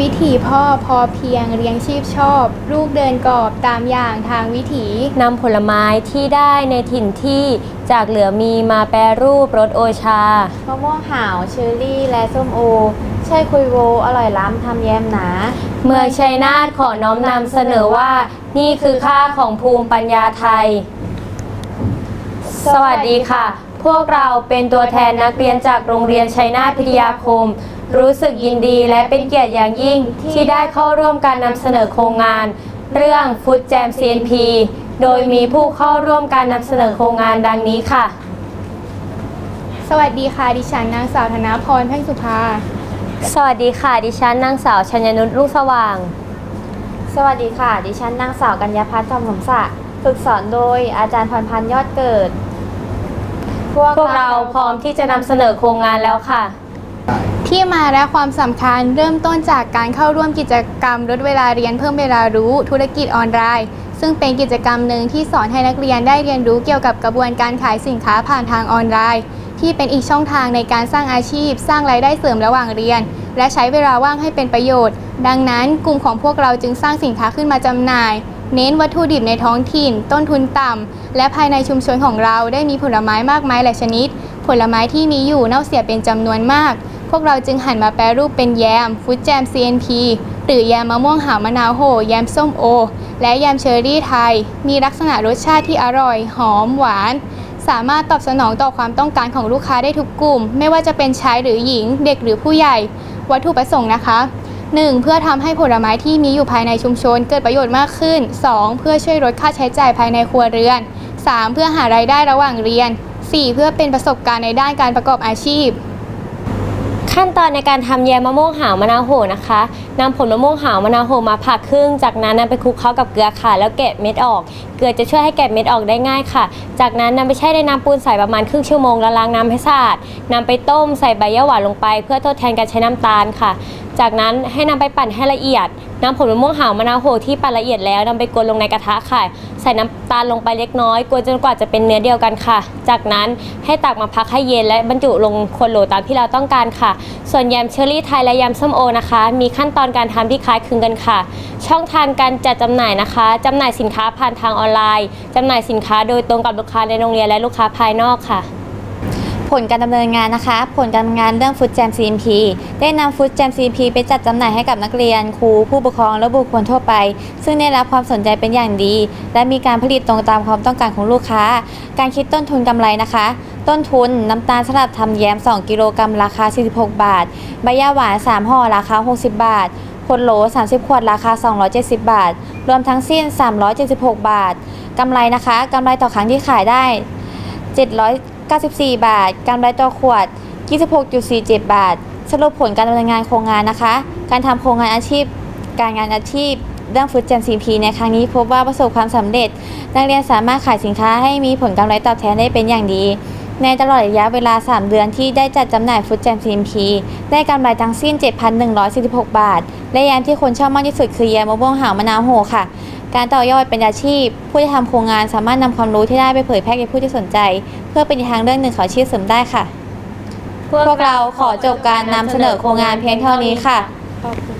วิถีพ่อพอเพียงเลี้ยงชีพชอบ ลูกเดินกอบตามอย่างทางวิถี นำผลไม้ที่ได้ในถิ่นที่จากเหลือมีมาแปรรูปรสโอชามะม่วงหาวเชอร์รี่ และส้มโอ ใช่คุยโว อร่อยล้ำทำแยมหนา เมืองชัยนาทขอน้อมนำเสนอว่า นี่คือค่าของภูมิปัญญาไทย สวัสดีค่ะ พวกเราเป็นตัวแทนนักเรียนจากโรงเรียนชัยนาทพิทยาคม รู้สึกยินดีและเป็นเกียรติอย่างยิ่งที่ได้เข้าร่วมการนำเสนอโครงงาน เรื่องฟุตแจม CNP โดยมีผู้เข้าร่วมการนำเสนอโครงงานดังนี้ค่ะ สวัสดีค่ะ ดิฉันนางสาวธนาพรเพ่งสุภา สวัสดีค่ะ ดิฉันนางสาวชัญนุชลูกสว่าง สวัสดีค่ะ ดิฉันนางสาวกัญญาพัฒน์จอมสมศักดิ์ฝึกสอนโดยอาจารย์พรพันธ์ยอดเกิด พวกเราพร้อมที่จะนำเสนอโครงงานแล้วค่ะ ที่มาและความสำคัญเริ่มต้นจากการเข้าร่วมกิจกรรมลดเวลาเรียนเพิ่มเวลารู้ธุรกิจออนไลน์ ซึ่งเป็นกิจกรรมหนึ่งที่สอนให้นักเรียนได้เรียนรู้เกี่ยวกับกระบวนการขายสินค้าผ่านทางออนไลน์ ที่เป็นอีกช่องทางในการสร้างอาชีพ สร้างรายได้เสริมระหว่างเรียน และใช้เวลาว่างให้เป็นประโยชน์ ดังนั้นกลุ่มของพวกเราจึงสร้างสินค้าขึ้นมาจำหน่าย เน้นวัตถุดิบในท้องถิ่น ต้นทุนต่ำ และภายในชุมชนของเราได้มีผลไม้มากมายหลายชนิด ผลไม้ที่มีอยู่เน่าเสียเป็นจำนวนมาก พวกเราจึงหันมาแปรรูปเป็นแยมฟุตแจม CNP หรือแยมมะม่วงหาวมะนาวโหแยมส้มโอ และแยมเชอร์รี่ไทย มีลักษณะรสชาติที่อร่อย หอมหวาน สามารถตอบสนองต่อความต้องการของลูกค้าได้ทุกกลุ่ม ไม่ว่าจะเป็นชายหรือหญิง เด็กหรือผู้ใหญ่ วัตถุประสงค์นะคะ 1. เพื่อทำให้ผลไม้ที่มีอยู่ภายในชุมชนเกิดประโยชน์มากขึ้น 2. เพื่อช่วยลดค่าใช้จ่ายภายในครัวเรือน 3. เพื่อหารายได้ระหว่างเรียน 4. เพื่อเป็นประสบการณ์ในด้านการประกอบอาชีพ ขั้นตอนในการทำแยมมะม่วงหาวมะนาวโหนะคะนำผลมะม่วงหาวมะนาวโหมาผ่าครึ่ง จากนั้นนำไปคลุกเคล้ากับเกลือค่ะ แล้วแกะเม็ดออก เกลือจะช่วยให้แกะเม็ดออกได้ง่ายค่ะ จากนั้นนำไปแช่ในน้ำปูนใสประมาณครึ่งชั่วโมงแล้วล้างน้ำให้สะอาดนำไปต้มใส่ใบยะหวานลงไป เพื่อทดแทนการใช้น้ำตาลค่ะ จากนั้นให้นำไปปั่นให้ละเอียดนำผลมะม่วงหาวมะนาวโหที่ปั่นละเอียดแล้วนำไปกวนลงในกระทะค่ะ ส่น้ำตาลลงไปเล็กน้อยกวนจนกว่าจะเป็นเนื้อเดียวกันค่ะ จากนั้นให้ตักมาพักให้เย็นและบรรจุลงขวดโหลตามที่เราต้องการค่ะ ส่วนแยมเชอรี่ไทยและแยมส้มโอนะคะ มีขั้นตอนการทำที่คล้ายคลึงกันค่ะ ช่องทางการจัดจำหน่ายนะคะจำหน่ายสินค้าผ่านทางออนไลน์จำหน่ายสินค้าโดยตรงกับลูกค้าในโรงเรียนและลูกค้าภายนอกค่ะ ผลการดำเนินงานนะคะ ผลการดำเนินงานเรื่องฟุตแจม CMP ได้นำฟุตแจม CMP ไปจัดจำหน่ายให้กับนักเรียน ครู ผู้ปกครองและบุคคลทั่วไป ซึ่งได้รับความสนใจเป็นอย่างดี และมีการผลิตตรงตามความต้องการของลูกค้า การคิดต้นทุนกำไรนะคะ ต้นทุนน้ำตาลสลับทำแยม 2 กิโลกรัมราคา 46 บาท ใบยาหวาน 3ห่อราคา 60 บาทขวดโหล 30 ขวด ราคา 270 บาท รวมทั้งสิ้น 376 บาท กำไรนะคะ กำไรต่อครั้งที่ขายได้ 700 94 บาท กำไรต่อขวด 26.47 บาท สรุปผลการดำเนินงานโครงงานนะคะ การทำโครงงานอาชีพ การงานอาชีพเรื่องฟุตแจมซีพีในครั้งนี้พบว่าประสบความสำเร็จ นักเรียนสามารถขายสินค้าให้มีผลกำไรตอบแทนได้เป็นอย่างดี ในตลอดระยะเวลา 3 เดือนที่ได้จัดจำหน่ายฟุตแจมซีพีได้กำไรทั้งสิ้น 7,146 บาท และแยมที่คนชอบมากที่สุดคือแยมมะม่วงหาวมะนาวโหค่ะ การต่อยอดเป็นอาชีพ ผู้ที่ทำโครงงานสามารถนำความรู้ที่ได้ไปเผยแพร่แก่ผู้ที่สนใจ เพื่อเป็นทางเลือกหนึ่งของอาชีพเสริมได้ค่ะ พวกเราขอจบการนำเสนอโครงงานเพียงเท่านี้ค่ะ ขอบคุณ